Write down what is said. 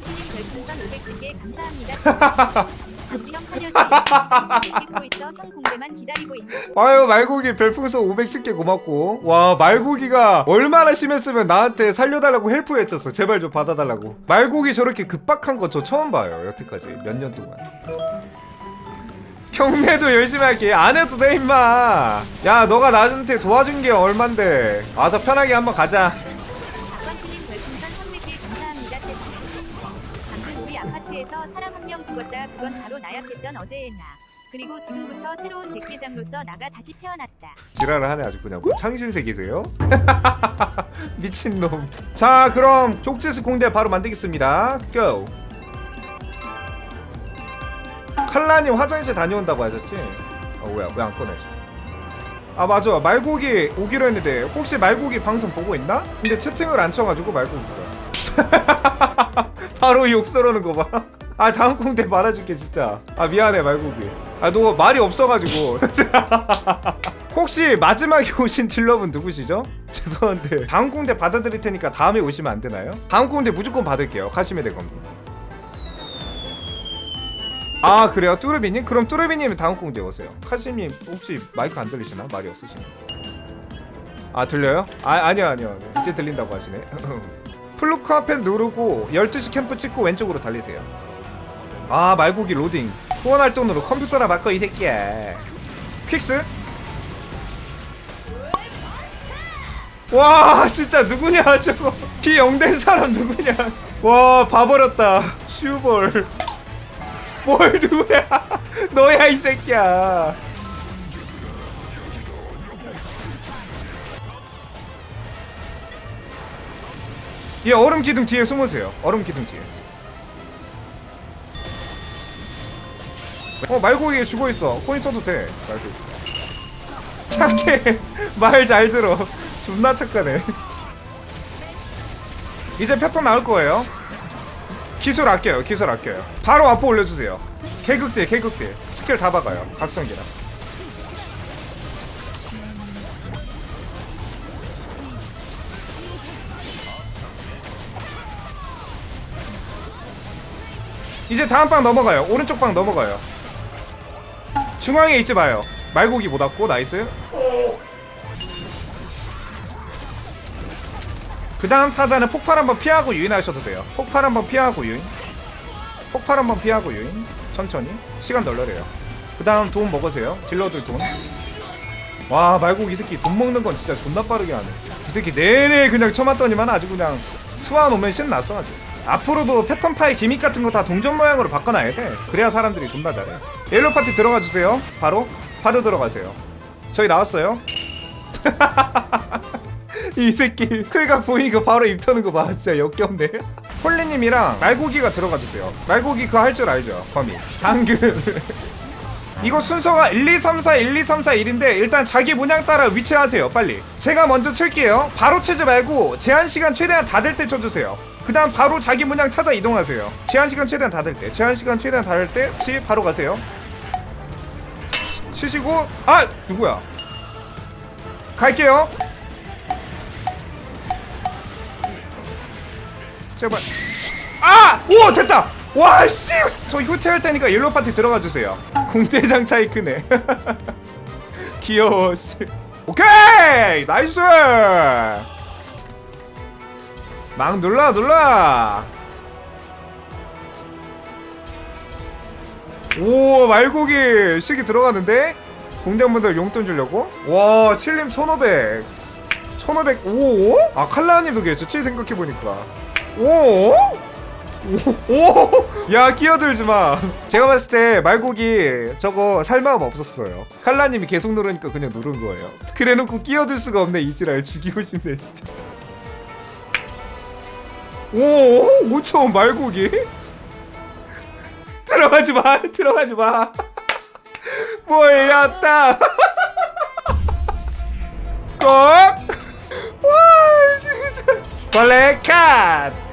박건팀님 별풍선 510개 감사합니다. 강지영 살려주세요. 찍고 있어 형 공대만 기다리고 있다. 아유 말고기 별풍선 510개 고맙고. 와 말고기가 얼마나 심했으면 나한테 살려달라고 헬프 외쳤어. 제발 좀 받아달라고. 말고기 저렇게 급박한 거 저 처음 봐요 여태까지. 몇 년 동안. 경매도 열심히 할게. 안 해도 돼 임마. 야 너가 나한테 도와준 게 얼만데. 와서 편하게 한번 가자 죽었다. 그건 바로 나약했던 어제의 나. 그리고 지금부터 새로운 백대장로서 나가 다시 태어났다. 지랄을 하네 아주 그냥 뭐 창신색이세요? 미친놈 자 그럼 족제스 공대 바로 만들겠습니다 고 칼라님 화장실 다녀온다고 하셨지? 어 뭐야 왜 안 꺼내 아 맞아 말고기 오기로 했는데 혹시 말고기 방송 보고 있나? 근데 채팅을 안 쳐가지고 말고기가 바로 욕 썰어는 거봐 아 다음 공대 말아줄게 진짜 아 미안해 말고기 아너 말이 없어가지고 혹시 마지막에 오신 딜러분 누구시죠? 죄송한데 다음 공대 받아드릴 테니까 다음에 오시면 안 되나요? 다음 공대 무조건 받을게요 카시메 대검 아 그래요 뚜르비님? 그럼 뚜르비님 다음 공대 오세요 카시님 혹시 마이크 안 들리시나? 말이 없으시나? 아 들려요? 아 아니요 아니요 이제 들린다고 하시네 플루크 앞에 누르고 12시 캠프 찍고 왼쪽으로 달리세요 아 말고기 로딩. 후원할 돈으로 컴퓨터나 바꿔 이 새끼야. 퀵스? 와 진짜 누구냐 저거. 피 0된 사람 누구냐. 와 봐버렸다. 슈볼. 뭘 누구야 너야 이 새끼야. 이 얼음 기둥 뒤에 숨으세요. 얼음 기둥 뒤에 어 말고기 죽어있어. 코인 써도 돼. 말고기 착해. 말 잘 들어. 존나 착하네. 이제 패턴 나올 거예요. 기술 아껴요. 기술 아껴요. 바로 앞으로 올려주세요. 개극딜 개극딜. 스킬 다 박아요. 각성기랑. 이제 다음 방 넘어가요. 오른쪽 방 넘어가요 중앙에 있지 마요. 말고기 못 왔고 나이스. 그 다음 타자는 폭발 한번 피하고 유인하셔도 돼요. 폭발 한번 피하고 유인. 폭발 한번 피하고 유인. 천천히. 시간 널널해요. 그 다음 돈 먹으세요. 딜러들 돈와 말고기 이 새끼 돈 먹는 건 진짜 존나 빠르게 하네. 이 새끼 내내 그냥 쳐맞더니만 아주 그냥 수완 오면 신났어 아주 앞으로도 패턴 파이 기믹 같은 거 다 동전 모양으로 바꿔놔야 돼. 그래야 사람들이 존나 잘해 옐로 파티 들어가 주세요. 바로 바로 들어가세요. 저희 나왔어요? 이 새끼 클각 보이니까 바로 입 터는 거 봐. 진짜 역겹네. 홀리님이랑 말고기가 들어가 주세요. 말고기 그거 할 줄 알죠? 범위 당근. 이거 순서가 1, 2, 3, 4, 1, 2, 3, 4, 1인데 일단 자기 문양 따라 위치하세요 빨리. 제가 먼저 칠게요. 바로 치지 말고 제한 시간 최대한 다 될 때 쳐주세요 그 다음 바로 자기 문양 찾아 이동하세요 제한시간 최대한 다될때 제한시간 최대한 다될때치 바로 가세요 치시고 아 누구야 갈게요 제발 아! 오 됐다! 와씨! 저 후퇴할 테니까 옐로 파티 들어가 주세요 공대장 차이 크네 귀여워 씨 오케이! 나이스! 막 눌러 눌러! 오 말고기 시기 들어가는데? 공대분들 용돈 주려고? 와 칠림 1500 1500 오? 아 칼라님도 괜찮지 생각해보니까. 오? 오? 오? 야 끼어들지 마. 제가 봤을 때 말고기 저거 살 마음 없었어요. 칼라님이 계속 누르니까 그냥 누른 거예요. 그래놓고 끼어들 수가 없네 이지랄. 죽이고 싶네 진짜 오? 5천 말고기? 들어가지 마 들어가지 마 뭐였다 꼭 와, 진짜. 벌레 컷!